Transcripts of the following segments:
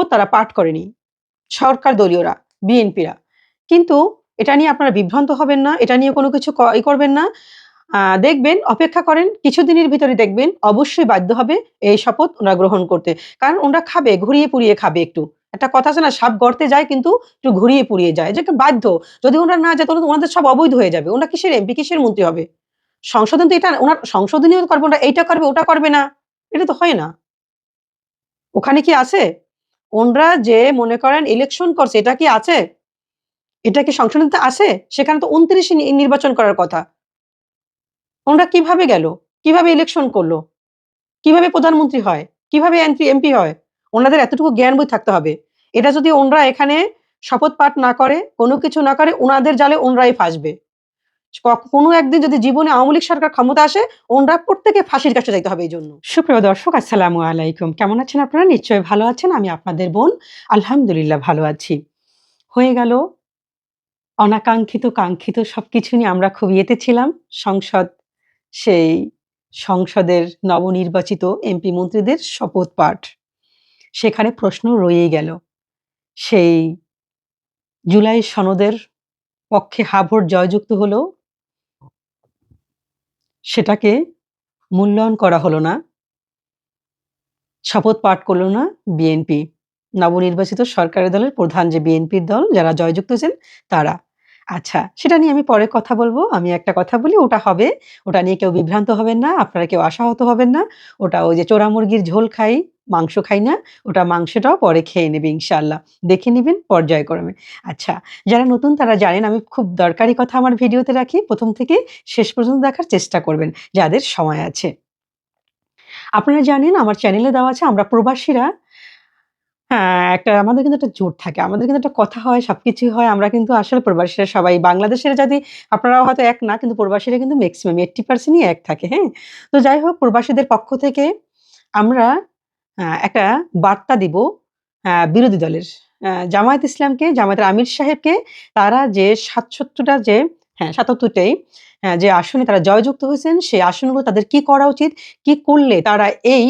শপথ তারা পাঠ করেনি। সরকার দলীয়রা, বিএনপিরা। কিন্তু এটা নিয়ে আপনারা বিভ্রান্ত হবেন না, এটা নিয়ে কোনো কিছু ই করবেন না। দেখবেন, অপেক্ষা করেন, কিছুদিনের ভিতরে দেখবেন অবশ্যই বাধ্য হবে এই শপথ ওনারা গ্রহণ করতে। কারণ ওনারা খাবে, ঘুরিয়ে পুড়িয়ে খাবে একটু। একটা কথা আছে না, সাপ গর্তে যায় কিন্তু একটু ঘুরিয়ে পুড়িয়ে যায় যেটা বাধ্য। যদি ওনারা না যায়, তাহলে ওনাদের সব অবৈধ হয়ে যাবে। ওনারা কিসের এমপি, কিসের মন্ত্রী হবে? সংশোধন তো এটা, ওনার সংশোধনীয় করবে ওরা এইটা করবে, ওটা করবে না। এটা তো হয় না। ওখানে কি আছে? ওনরা যে মনে করেন ইলেকশন করছে, এটা কি আছে? এটা কি সংশোধনীতে আছে? সেখানে তো উনত্রিশে নির্বাচন করার কথা। ওনরা কীভাবে গেল? কীভাবে ইলেকশন করল? কীভাবে প্রধানমন্ত্রী হয়? কীভাবে এমপি এমপি হয়? ওনাদের এতটুকু জ্ঞান বই থাকতে হবে। এটা যদি ওনরা এখানে শপথ পাঠ না করে, কোনো কিছু না করে, ওনাদের জালে ওনরাই ফাঁসবে। কোনো একদিন যদি জীবনে আওয়ামী সরকার ক্ষমতা আসে ওনরা প্রত্যেকে ফাঁসির কাছে যাইতে হবে এই জন্য। সুপ্রিয় দর্শক, আসসালামু আলাইকুম। কেমন আছেন আপনারা? নিশ্চয়ই ভালো আছেন, আমি আপনাদের বোন। আলহামদুলিল্লাহ ভালো আছি। হয়ে গেল অনাকাঙ্ক্ষিত, কাঙ্ক্ষিত সবকিছু নিয়ে আমরা খুব ইয়েতে ছিলাম। সংসদ, সেই সংসদের নবনির্বাচিত এমপি মন্ত্রীদের শপথ পাঠ। সেখানে প্রশ্ন রয়েই গেল। সেই জুলাই সনদের পক্ষে হাভোট জয়যুক্ত হলো সেটাকে মূল্যায়ন করা হলো না, শপথ পাঠ করল না বিএনপি। নবনির্বাচিত সরকারি দলের প্রধান যে বিএনপির দল, যারা জয়যুক্ত হয়েছেন তারা। আচ্ছা সেটা নিয়ে আমি পরে কথা বলব। আমি একটা কথা বলি, ওটা হবে। ওটা নিয়ে কেউ বিভ্রান্ত হবেন না, আপনারা কেউ আশাহত হবেন না। ওটা ওই যে চোরা মুরগির ঝোল খাই, মাংস খাই না, ওটা মাংসটাও পরে খেয়ে নেবে ইনশাল্লাহ দেখে নেবেন পর্যায়ক্রমে। আচ্ছা যারা নতুন তারা জানেন, আমি খুব দরকারি কথা আমার ভিডিওতে রাখি। প্রথম থেকে শেষ পর্যন্ত দেখার চেষ্টা করবেন, যাদের সময় আছে। আপনারা জানেন, আমার চ্যানেলে দেওয়া আছে, আমরা প্রবাসীরা হ্যাঁ, একটা আমাদের কিন্তু একটা জোট থাকে। আমাদের কিন্তু একটা কথা হয়, সবকিছুই হয়। আমরা কিন্তু আসলে প্রবাসীরা সবাই বাংলাদেশের যদি আপনারাও হয়তো এক না, কিন্তু প্রবাসীরা কিন্তু মেক্সিমাম 80% ই এক থাকে, হ্যাঁ? তো যাই হোক প্রবাসীদের পক্ষ থেকে আমরা আ একটা বার্তা দিব আ বিরোধী দলের। জামায়াত ইসলামকে, জামায়াতের আমির সাহেবকে তারা যে ৭৭ টা যে হ্যাঁ, ৭৭ টাই হ্যাঁ, যে আসনে তারা জয়যুক্ত হয়েছেন, সেই আসনগুলো তাদের কি করা উচিত? কি করলে তারা এই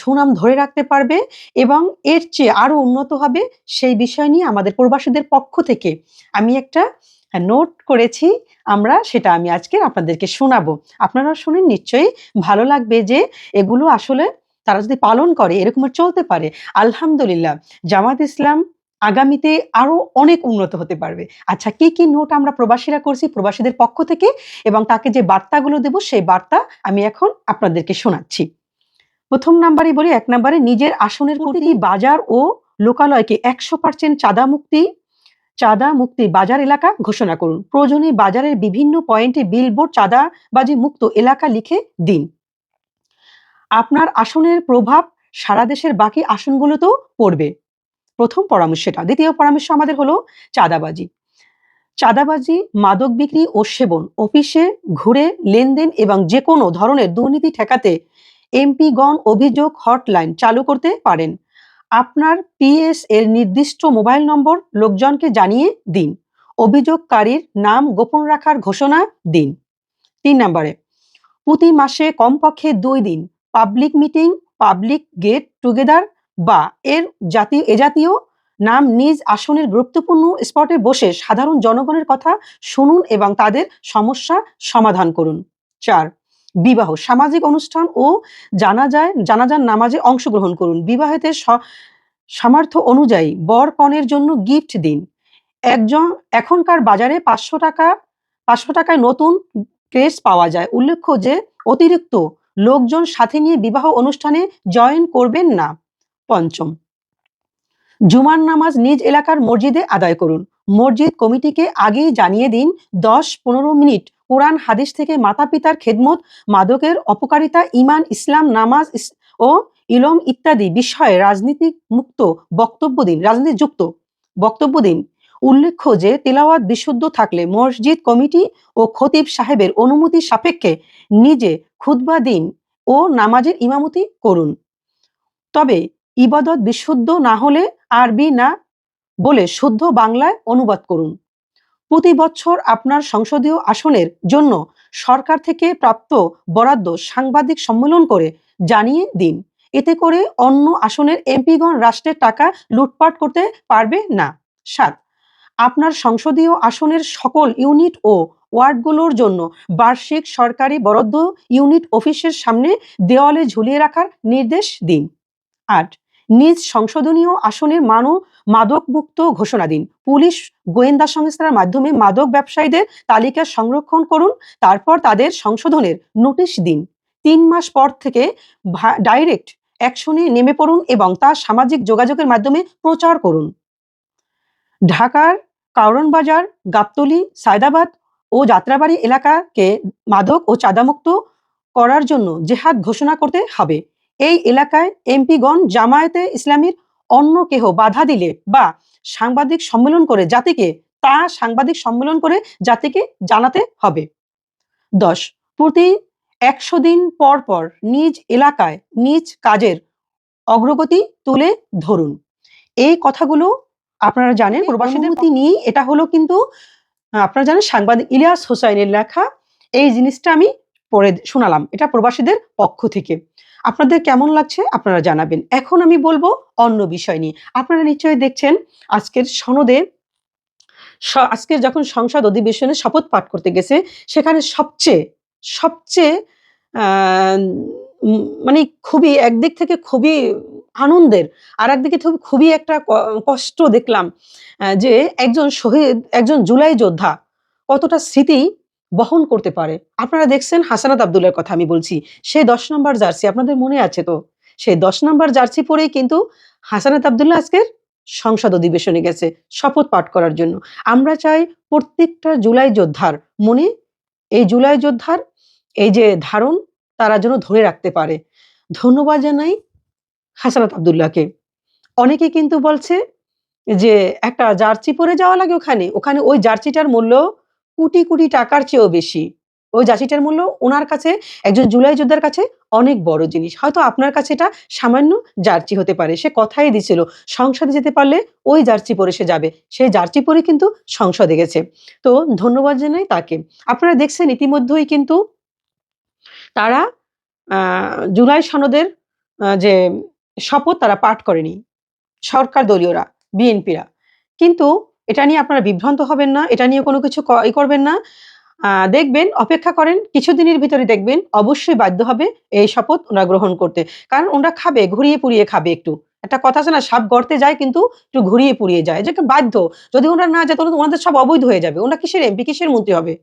সুনাম ধরে রাখতে পারবে এবং এর চেয়ে আরও উন্নত হবে সেই বিষয় নিয়ে আমাদের প্রবাসীদের পক্ষ থেকে আমি একটা নোট করেছি। আমরা সেটা আমি আজকে আপনাদেরকে শোনাবো। আপনারা শুনেন নিশ্চয়ই ভালো লাগবে যে এগুলো আসলে তারা যদি পালন করে এরকম চলতে পারে। আলহামদুলিল্লাহ জামাত ইসলাম আগামীতে আরও অনেক উন্নত হতে পারবে। আচ্ছা কি, কি নোট আমরা প্রবাসীরা করছি প্রবাসীদের পক্ষ থেকে এবং তাকে যে বার্তাগুলো দেব সেই বার্তা আমি এখন আপনাদেরকে শোনাচ্ছি। ১ম নাম্বারে বলি এক নাম্বারে নিজের আসনের প্রতিটি বাজার ও লোকালয়কে ১০০% চাঁদা মুক্তি চাঁদা মুক্তি বাজার এলাকা ঘোষণা করুন। প্রয়োজনে বাজারের বিভিন্ন পয়েন্টে বিলবোর্ড চাঁদাবাজি মুক্ত এলাকা লিখে দিন। আপনার আসনের প্রভাব সারা দেশের বাকি আসনগুলোতেও পড়বে। প্রথম পরামর্শ এটা। ২য় পরামর্শ আমাদের হলো চাঁদাবাজি। চাঁদাবাজি, মাদক বিক্রি ও সেবন, অফিসে ঘুরে লেনদেন এবং যেকোনো ধরনের দুর্নীতি ঠেকাতে এমপিগণ অভিযোগ হটলাইন চালু করতে পারেন। আপনার পিএস এর নির্দিষ্ট মোবাইল নম্বর লোকজনকে জানিয়ে দিন। অভিযোগকারীর নাম গোপন রাখার ঘোষণা দিন। তিন নম্বরে প্রতি মাসে কমপক্ষে দুই দিন public meeting, public get together বা এর জাতীয় এ জাতীয় নাম নিজ আসনের গুরুত্বপূর্ণ স্পটে বসে সাধারণ জনগণের কথা শুনুন এবং তাদের সমস্যা সমাধান করুন। ৪ বিবাহ, সামাজিক অনুষ্ঠান ও জানাজায় জানাজার নামাজে অংশগ্রহণ করুন। বিবাহেতে সামর্থ্য অনুযায়ী বর-কনের জন্য গিফট দিন। একজন এখনকার বাজারে পাঁচশো টাকা পাঁচশো টাকায় নতুন ড্রেস পাওয়া যায়। উল্লেখ্য যে অতিরিক্ত লোকজন সাথে নিয়ে বিবাহ অনুষ্ঠানে জয়েন করবেন না। পঞ্চম জুমার নামাজ নিজ এলাকার মসজিদে আদায় করুন। মসজিদ কমিটিকে আগেই জানিয়ে দিন দশ পনেরো মিনিট কোরআন হাদিস থেকে মাতা-পিতার খেদমত, মাদকের অপকারিতা, ঈমান, ইসলাম, নামাজ ও ইলম ইত্যাদি বিষয়ে রাজনীতিক মুক্ত বক্তব্য দিন রাজনীতিযুক্ত বক্তব্য দিন। উল্লেখ্য যে তেলাওয়াত বিশুদ্ধ থাকলে মসজিদ কমিটি ও খতিব সাহেবের অনুমতি সাপেক্ষে নিজে খুতবা দিন ও নামাজের ইমামতি করুন। তবে ইবাদত বিশুদ্ধ না হলে আরবি না বলে শুদ্ধ বাংলায় অনুবাদ করুন। প্রতি বছর আপনার সংসদীয় আসনের জন্য সরকার থেকে প্রাপ্ত বরাদ্দ সাংবাদিক সম্মেলন করে জানিয়ে দিন। এতে করে অন্য আসনের এমপিগণ রাষ্ট্রের টাকা লুটপাট করতে পারবে না সাত, আপনার সংসদীয় আসনের সকল ইউনিট ও ওয়ার্ডগুলোর জন্য বার্ষিক সরকারি বরাদ্দ ইউনিট অফিসের সামনে দেওয়ালে ঝুলিয়ে রাখার নির্দেশ দিন আট নিজ সংশোধনীয় আসনের মানও মাদকমুক্ত ঘোষণা দিন। পুলিশ গোয়েন্দা সংস্থার মাধ্যমে মাদক ব্যবসায়ীদের তালিকা সংরক্ষণ করুন, তারপর তাদের সংশোধনের নোটিশ দিন। তিন মাস পর থেকে ডাইরেক্ট অ্যাকশনে নেমে পড়ুন এবং তা সামাজিক যোগাযোগের মাধ্যমে প্রচার করুন। ঢাকার কারণ বাজার গাবতলি, সায়দাবাদ ও যাত্রাবাড়ি এলাকাকে মাদক ও চাঁদামুক্ত করার জন্য জেহাদ ঘোষণা করতে হবে। এই এলাকায় এমপিগণ জামায়াতে ইসলামীর অন্য কেহ বাধা দিলে বা সাংবাদিক সম্মেলন করে জাতিকে তা সাংবাদিক সম্মেলন করে জাতিকে জানাতে হবে। দশ প্রতি একশো দিন পর পর নিজ এলাকায় নিজ কাজের অগ্রগতি তুলে ধরুন। এই কথাগুলো আপনারা জানেন প্রবাসীদের প্রতি নিয়ে এটা হলো কিন্তু আপনারা জানেন সাংবাদিক ইলিয়াস হোসাইনের লেখা এই জিনিসটা আমি পড়ে শোনালাম। এটা প্রবাসীদের পক্ষ থেকে। আপনাদের কেমন লাগছে আপনারা জানাবেন। এখন আমি বলব অন্য বিষয় নিয়ে। আপনারা নিশ্চয়ই দেখছেন আজকের সনদে আজকের যখন সংসদ অধিবেশনে শপথ পাঠ করতে গেছে, সেখানে সবচেয়ে সবচেয়ে মানে খুবই একদিক থেকে খুবই আনন্দের আর একদিকে খুবই একটা কষ্ট দেখলাম যে একজন শহীদ, একজন জুলাই যোদ্ধা কতটা স্মৃতি বহন করতে পারে। আপনারা দেখছেন হাসানাত আবদুল্লার কথা আমি বলছি। সে দশ নম্বর জার্সি, আপনাদের মনে আছে তো? সেই দশ নম্বর জার্সি পরেই কিন্তু হাসানাত আবদুল্লাহ আজকের সংসদ অধিবেশনে গেছে, শপথ পাঠ করার জন্য। আমরা চাই প্রত্যেকটা জুলাই যোদ্ধার মনে এই জুলাই যোদ্ধার এই যে ধারণ তারা যেন ধরে রাখতে পারে। ধন্যবাদ জানাই হাসানাত আবদুল্লাহকে। অনেকে কিন্তু বলছে যে একটা জার্সি পরে যাওয়া লাগে ওখানে। ওখানে ওই জার্সিটার মূল্য কোটি কোটি টাকার চেয়েও বেশি। ওই জার্সিটার মূল্য ওনার কাছে, একজন জুলাই যোদ্ধার কাছে অনেক বড় জিনিস। হয়তো আপনার কাছে এটা সামান্য জার্সি হতে পারে। সে কথাই দিছিল, সংসদে যেতে পারলে ওই জার্সি পরে সে যাবে। সেই জার্সি পরে কিন্তু সংসদে গেছে। তো ধন্যবাদ জানাই তাকে। আপনারা দেখছেন ইতিমধ্যেই কিন্তু তারা জুলাই সনদের যে শপথ তারা পাঠ করেনি। সরকার দলীয়রা, বিএনপিরা। কিন্তু এটা নিয়ে আপনারা বিভ্রান্ত হবেন না, এটা নিয়ে কোনো কিছু ই করবেন না। দেখবেন, অপেক্ষা করেন, কিছুদিনের ভিতরে দেখবেন অবশ্যই বাধ্য হবে এই শপথ ওনারা গ্রহণ করতে। কারণ ওনারা খাবে, ঘুরিয়ে পুড়িয়ে খাবে একটু। একটা কথা আছে না, সাপ গর্তে যায় কিন্তু একটু ঘুরিয়ে পুড়িয়ে যায় যে বাধ্য। যদি ওনারা না যায়, তাহলে ওনাদের সব অবৈধ হয়ে যাবে। ওনারা কিসের এমপি, কিসের মন্ত্রী হবে?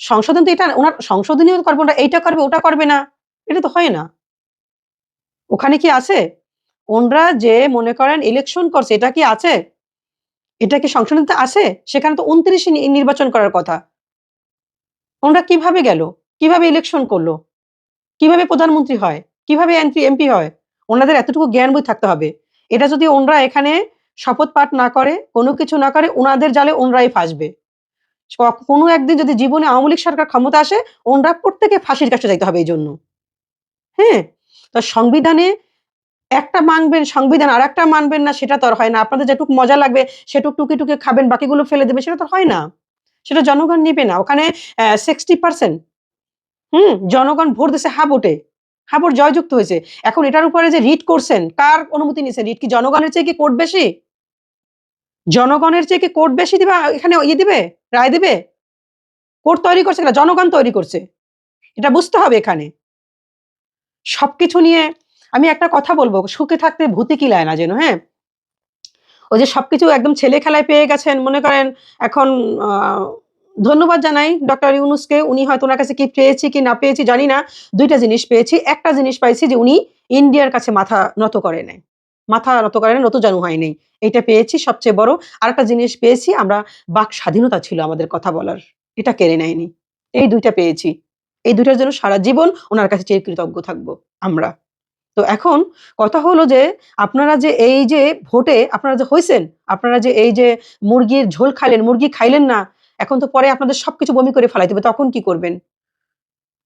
সংশোধন তো এটা, ওনার সংশোধনীয় করবে ওটা এইটা করবে, ওটা করবে না। এটা তো হয় না। ওখানে কি আছে? ওনরা যে মনে করেন ইলেকশন করছে, এটা কি আছে? এটা কি সংশোধনীতে আছে? সেখানে তো উনত্রিশে নির্বাচন করার কথা। ওনরা কীভাবে গেল? কীভাবে ইলেকশন করল? কীভাবে প্রধানমন্ত্রী হয়? কীভাবে এমপি এমপি হয়? ওনাদের এতটুকু জ্ঞান বই থাকতে হবে। এটা যদি ওনরা এখানে শপথ পাঠ না করে, কোনো কিছু না করে, ওনাদের জালে ওনরাই ফাঁসবে। কোনো একদিন যদি জীবনে আওয়ামী লীগ সরকার ক্ষমতা আসে, ওনরা প্রত্যেকে ফাঁসির কাছে যাইতে হবে এই জন্য হ্যাঁ? তো সংবিধানে একটা মানবেন সংবিধান আর একটা মানবেন না, সেটা তো আর হয় না। আপনাদের যেটুকু মজা লাগবে, সেটুক টুকে টুকে খাবেন, বাকিগুলো ফেলে দেবে, সেটা তো হয় না। সেটা জনগণ নেবে না। ওখানে সিক্সটি পার্সেন্ট হুম, জনগণ ভোট দিচ্ছে হা ভোটে হা ভোট জয়যুক্ত হয়েছে। এখন এটার উপরে যে রিট করছেন, কার অনুমতি নিয়েছে রিট? কি জনগণের চেয়ে কি কোর্ট বেশি? জনগণের চেয়ে কি কোর্ট বেশি দিবে? এখানে ইয়ে দিবে? রায় দিবে? কোর্ট তৈরি করছে না জনগণ তৈরি করছে। এটা বুঝতে হবে এখানে। সবকিছু নিয়ে আমি একটা কথা বলব, সুখে থাকতে ভূতি কিলায় না যেন হ্যাঁ? ওই যে সবকিছু একদম ছেলে খেলায় পেয়ে গেছেন, মনে করেন এখন ধন্যবাদ জানাই ডক্টর ইউনুসকে, উনি হয়তো ওনার কাছে কি পেয়েছি কি না পেয়েছি জানি না, দুইটা জিনিস পেয়েছি, একটা জিনিস পাইছি যে উনি ইন্ডিয়ার কাছে মাথা নত করে নেয় মাথা নত করে নত জানু হয় নেই, এটা পেয়েছি সবচেয়ে বড়। আর একটা জিনিস পেয়েছি, আমরা বাক স্বাধীনতা ছিল আমাদের কথা বলার, এটা কেড়ে নেয়নি, এই দুইটা পেয়েছি, এই দুইটার জন্য সারা জীবন ওনার কাছে চির কৃতজ্ঞ থাকব আমরা। তো এখন কথা হলো যে আপনারা যে এই যে ভোটে আপনারা যে হয়েছেন আপনারা যে এই যে মুরগির ঝোল খাইলেন, মুরগি খাইলেন না, এখন তো পরে আপনাদের সবকিছু বমি করে ফেলাই হবে, তখন কি করবেন?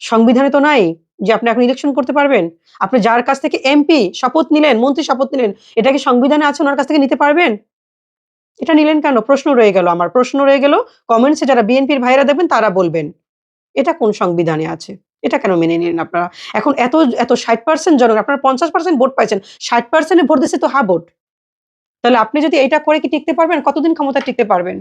সংবিধানে তো নাই যে আপনি এখন ইলেকশন করতে পারবেন। আপনি যার কাছ থেকে এমপি শপথ নিলেন, মন্ত্রী শপথ নিলেন, এটা কি সংবিধানে আছে, ওনার কাছ থেকে নিতে পারবেন? এটা নিলেন কেন? প্রশ্ন রয়ে গেল আমার, প্রশ্ন রয়ে গেল কমেন্টসে যারা বিএনপির ভাইরা দেখবেন তারা বলবেন, এটা কোন সংবিধানে আছে? এটা কেন মেনে নিন আপনারা? এখন এত এত ষাট পার্সেন্ট জনগণ, আপনারা পঞ্চাশ পার্সেন্ট ভোট পাইছেন, ষাট পার্সেন্টে ভোট দিচ্ছে তো হা ভোট? তাহলে আপনি যদি এটা করে কি টিকতে পারবেন? কতদিন ক্ষমতা টিকতে পারবেন?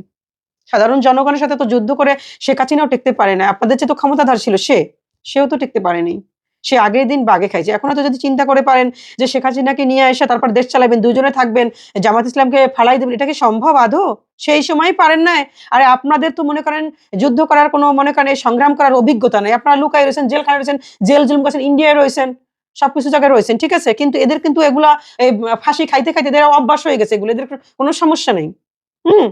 সাধারণ জনগণের সাথে তো যুদ্ধ করে শেখ হাসিনাও টিকতে পারে না। আপনাদের যে তো ক্ষমতাধার ছিল সে। সেও তো টিকতে পারেনি। সে আগের দিন বাগে খাইছে। এখন তো যদি চিন্তা করে পারেন যে শেখ হাসিনাকে নিয়ে এসে তারপর দেশ চালাবেন, দুজনে থাকবেন, জামাত ইসলামকে ফালাই দেবেন, এটা কি সম্ভব আদৌ? সেই সময় পারেন না আরে আপনাদের তো মনে করেন যুদ্ধ করার কোনো মনে করেন সংগ্রাম করার অভিজ্ঞতা নেই। আপনারা লুকাই রয়েছেন জেলখানে রয়েছেন, জেল জুলুম করছেন, ইন্ডিয়ায় রয়েছেন, সবকিছু জায়গায় রয়েছেন, ঠিক আছে? কিন্তু এদের কিন্তু এগুলা ফাঁসি খাইতে খাইতে এদের অভ্যাস হয়ে গেছে। এগুলো এদের কোনো সমস্যা নেই। হুম?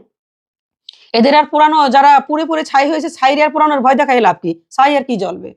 এদের আর পুরানো যারা পুরে পুরে ছাই হয়েছে ছাই আর পুরানোর ভয় দেখায় লাভ কি? ছাই আর কি জ্বলবে?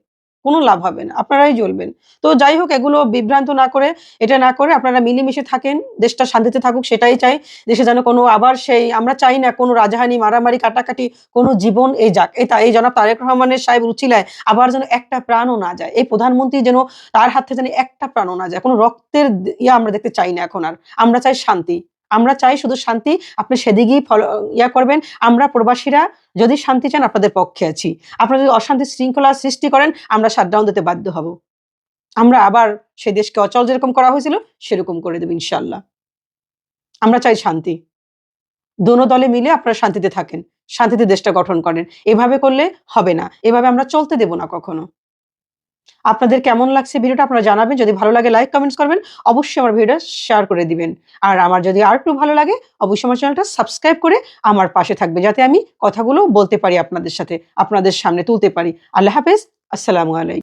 কোনো লাভ হবে না, আপনারাই জ্বলবেন। তো যাই হোক, এগুলো বিভ্রান্ত না করে, এটা না করে আপনারা মিলেমিশে থাকেন, দেশটা শান্তিতে থাকুক, সেটাই চাই। দেশে যেন কোনো আবার সেই, আমরা চাই না কোনো রাজাহানি মারামারি, কাটাকাটি, কোনো জীবন এই যাক। এই তা- এই জনাব তারেক রহমানের সাহেব রুচিলায় আবার যেন একটা প্রাণও না যায়। এই প্রধানমন্ত্রী যেন তার হাত যেন একটা প্রাণও না যায়। কোনো রক্তের ইয়া আমরা দেখতে চাই না এখন আর। আমরা চাই শান্তি। আমরা চাই শুধু শান্তি। আপনি সেদিকেই ফলো ইয়া করবেন। আমরা প্রবাসীরা যদি শান্তি চান, আপনাদের পক্ষে আছি। আপনারা যদি অশান্তি শৃঙ্খলা সৃষ্টি করেন, আমরা শাটডাউন দিতে বাধ্য হব। আমরা আবার সে দেশকে অচল যেরকম করা হয়েছিল, সেরকম করে দেব ইনশাল্লাহ আমরা চাই শান্তি। দোনো দলে মিলে আপনারা শান্তিতে থাকেন। শান্তিতে দেশটা গঠন করেন। এভাবে করলে হবে না। এভাবে আমরা চলতে দেব না কখনো। আপনাদের কেমন লাগছে ভিডিওটা আপনারা জানাবেন। যদি ভালো লাগে লাইক কমেন্টস করবেন। অবশ্যই আমার ভিডিওটা শেয়ার করে দিবেন। আর আমার যদি আর একটু ভালো লাগে, অবশ্যই আমার চ্যানেলটা সাবস্ক্রাইব করে আমার পাশে থাকবে, যাতে আমি কথাগুলো বলতে পারি আপনাদের সাথে, আপনাদের সামনে তুলতে পারি। আল্লাহ হাফেজ, আসসালামু আলাইকুম।